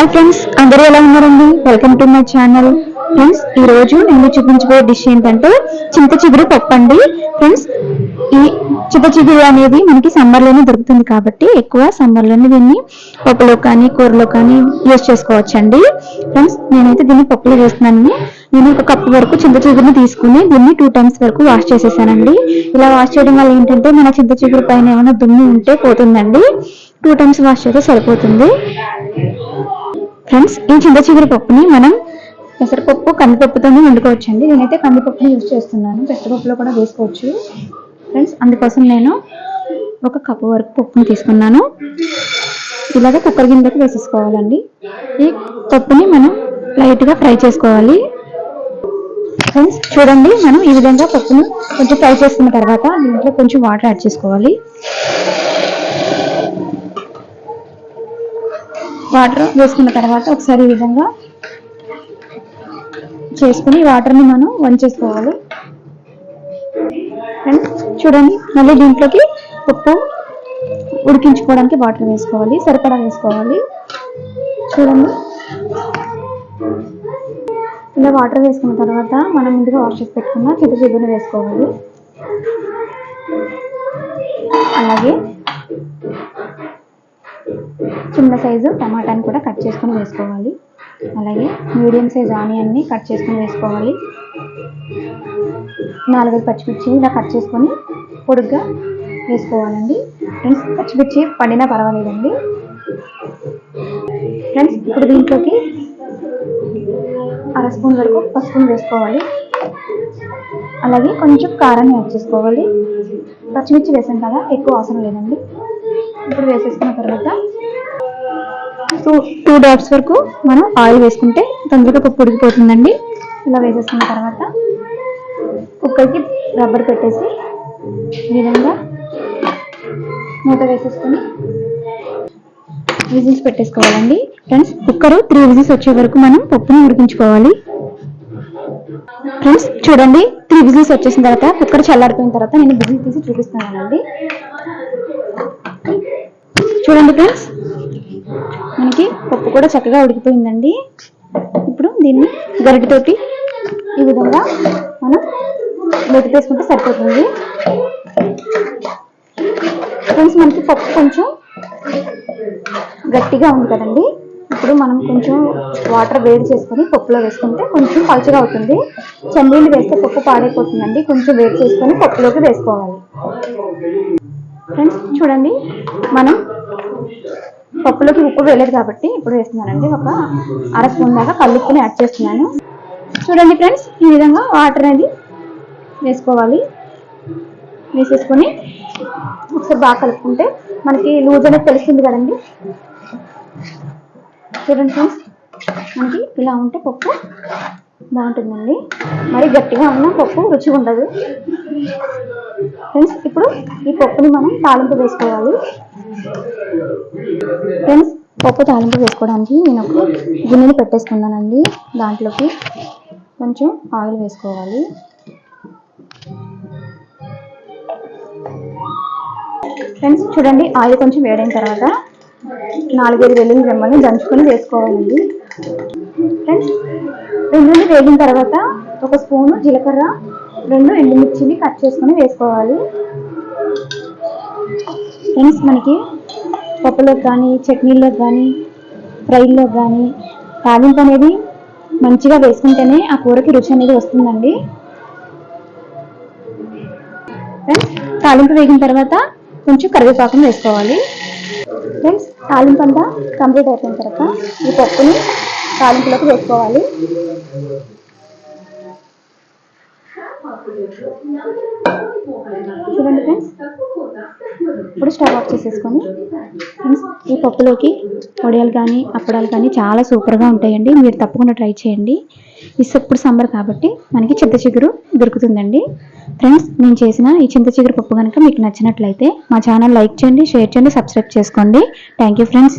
Hi friends అందరూ ఎలా ఉన్నారండి? Welcome to my channel friends ఈ రోజు నేను చూపించబోయే డిష్ ఏంటంటే చింత చిగురు పప్పు అండి. ఫ్రెండ్స్ ఈ చింత చిగురు అనేది మనకి సమ్మర్లోనే దొరుకుతుంది కాబట్టి ఎక్కువ సమ్మర్లోనే దీన్ని పప్పులో కానీ కూరలో కానీ యూజ్ చేసుకోవచ్చు అండి ఫ్రెండ్స్ నేనైతే దీన్ని పప్పులో చేస్తున్నాను. నేను ఒక కప్పు వరకు చింత చిగురుని తీసుకుని దీన్ని టూ టైమ్స్ వరకు వాష్ చేసేసానండి. ఇలా వాష్ చేయడం వల్ల ఏంటంటే మన చింత చిగురు పైన ఏమైనా దుమ్ము ఉంటే పోతుందండి. టూ టైమ్స్ వాష్ చేస్తే సరిపోతుంది. ఫ్రెండ్స్ ఈ చింత చిగురు పప్పుని మనం పెసరపప్పు కందిపప్పుతోనే వండుకోవచ్చండి. నేనైతే కందిపప్పుని యూజ్ చేస్తున్నాను. పెసరపప్పులో కూడా వేసుకోవచ్చు. ఫ్రెండ్స్ అందుకోసం నేను ఒక కప్పు వరకు పప్పుని తీసుకున్నాను. ఇలాగ కుక్కర్ గిన్నెకి వేసేసుకోవాలండి. ఈ పప్పుని మనం లైట్గా ఫ్రై చేసుకోవాలి. ఫ్రెండ్స్ చూడండి మనం ఈ విధంగా పప్పును కొంచెం ఫ్రై చేసుకున్న తర్వాత దీంట్లో కొంచెం వాటర్ యాడ్ చేసుకోవాలి. వాటర్ వేసుకున్న తర్వాత ఒకసారి ఈ విధంగా చేసుకుని వాటర్ని మనం వంచేసుకోవాలి. చూడండి మళ్ళీ దీంట్లోకి ఉప్పు ఉడికించుకోవడానికి వాటర్ వేసుకోవాలి సరిపడా వేసుకోవాలి. చూడండి. ఇలా వాటర్ వేసుకున్న తర్వాత మనం ముందుగా వాష్ చేసి పెట్టుకున్న చింత చిగురుని వేసుకోవాలి. అలాగే చిన్న సైజు టమాటాని కూడా కట్ చేసుకొని వేసుకోవాలి. అలాగే మీడియం సైజ్ ఆనియన్ని కట్ చేసుకొని వేసుకోవాలి. నాలుగైదు పచ్చిమిర్చి ఇలా కట్ చేసుకొని పొడుగ్గా వేసుకోవాలండి. ఫ్రెండ్స్ పచ్చిమిర్చి పడినా పర్వాలేదండి. ఫ్రెండ్స్ ఇప్పుడు దీంట్లోకి అర స్పూన్ వరకు పసుపుని వేసుకోవాలి. అలాగే కొంచెం కారాన్ని యాడ్ చేసుకోవాలి. పచ్చిమిర్చి వేసాం కదా ఎక్కువ అవసరం లేదండి. ఇప్పుడు వేసేసుకున్న తర్వాత టూ టూ డాట్స్ వరకు మనం ఆయిల్ వేసుకుంటే తొందరగా పప్పు ఉడికిపోతుందండి. ఇలా వేసేసుకున్న తర్వాత కుక్కర్కి రబ్బర్ పెట్టేసి ఈ విధంగా మూత వేసేసుకొని విజిల్స్ పెట్టేసుకోవాలండి. ఫ్రెండ్స్ కుక్కర్ త్రీ విజిల్స్ వచ్చే వరకు మనం పప్పుని ఉడికించుకోవాలి. ఫ్రెండ్స్ చూడండి త్రీ విజిల్స్ వచ్చేసిన తర్వాత కుక్కర్ చల్లారిపోయిన తర్వాత నేను విజిల్ తీసి చూపిస్తున్నానండి. చూడండి ఫ్రెండ్స్ మనకి పప్పు కూడా చక్కగా ఉడికిపోయిందండి. ఇప్పుడు దీన్ని గరిటితోటి ఈ విధంగా మనం మెదిపేసుకుంటే సరిపోతుంది. ఫ్రెండ్స్ మనకి పప్పు కొంచెం గట్టిగా ఉంది కదండి. ఇప్పుడు మనం కొంచెం వాటర్ వేడి చేసుకొని పప్పులో వేసుకుంటే కొంచెం పలుచగా అవుతుంది. చన్నీళ్ళు వేస్తే పప్పు పాడైపోతుందండి. కొంచెం వేడి చేసుకొని పప్పులోకి వేసుకోవాలి. ఫ్రెండ్స్ చూడండి. మనం పప్పులోకి ఉప్పు వేయలేదు కాబట్టి ఇప్పుడు వేస్తున్నానండి. ఒక అర స్పూన్ దాకా కల్లుప్పుని యాడ్ చేస్తున్నాను. చూడండి ఫ్రెండ్స్ ఈ విధంగా వాటర్ అనేది వేసుకోవాలి. వేసేసుకొని ఒకసారి బాగా కలుపుకుంటే మనకి లూజ్ అనేది తెలిసింది కదండి. చూడండి ఫ్రెండ్స్ మనకి ఇలా ఉంటే పప్పు బాగుంటుందండి. మరి గట్టిగా ఉన్న పప్పు రుచిగా ఉండదు. ఫ్రెండ్స్ ఇప్పుడు ఈ పప్పుని మనం తాలింపు వేసుకోవాలి. ఫ్రెండ్స్ పప్పు తాలింపు వేసుకోవడానికి నేను ఒక గిన్నెని పెట్టేసుకున్నానండి. దాంట్లోకి కొంచెం ఆయిల్ వేసుకోవాలి. ఫ్రెండ్స్ చూడండి ఆయిల్ కొంచెం వేడైన తర్వాత నాలుగైదు వెల్లుల్లి రెమ్మల్ని దంచుకొని వేసుకోవాలండి. ఫ్రెండ్స్ వెల్లుల్లి వేగిన తర్వాత ఒక స్పూను జీలకర్ర రెండు ఎండుమిర్చిని కట్ చేసుకొని వేసుకోవాలి. ఫ్రెండ్స్ మనకి పప్పులో కానీ చట్నీల్లో కానీ ఫ్రైల్లో కానీ తాలింపు అనేది మంచిగా వేసుకుంటేనే ఆ కూరకి రుచి అనేది వస్తుందండి. ఫ్రెండ్స్ తాలింపు వేగిన తర్వాత కొంచెం కరివేపాకును వేసుకోవాలి. ఫ్రెండ్స్ తాలింపు అంతా కంప్లీట్ అయిపోయిన తర్వాత ఈ పప్పుని తాలింపులోకి వేసుకోవాలి. చూడండి ఫ్రెండ్స్ ఇప్పుడు స్టవ్ ఆఫ్ చేసేసుకొని ఫ్రెండ్స్ ఈ పప్పులోకి వడియాలు కానీ అప్పడాలు కానీ చాలా సూపర్గా ఉంటాయండి. మీరు తప్పకుండా ట్రై చేయండి. ఇప్పుడు సమ్మర్ కాబట్టి మనకి చింత చిగురు దొరుకుతుందండి. ఫ్రెండ్స్ నేను చేసిన ఈ చింత చిగురు పప్పు కనుక మీకు నచ్చినట్లయితే మా ఛానల్ లైక్ చేయండి షేర్ చేయండి సబ్స్క్రైబ్ చేసుకోండి. Thank you friends.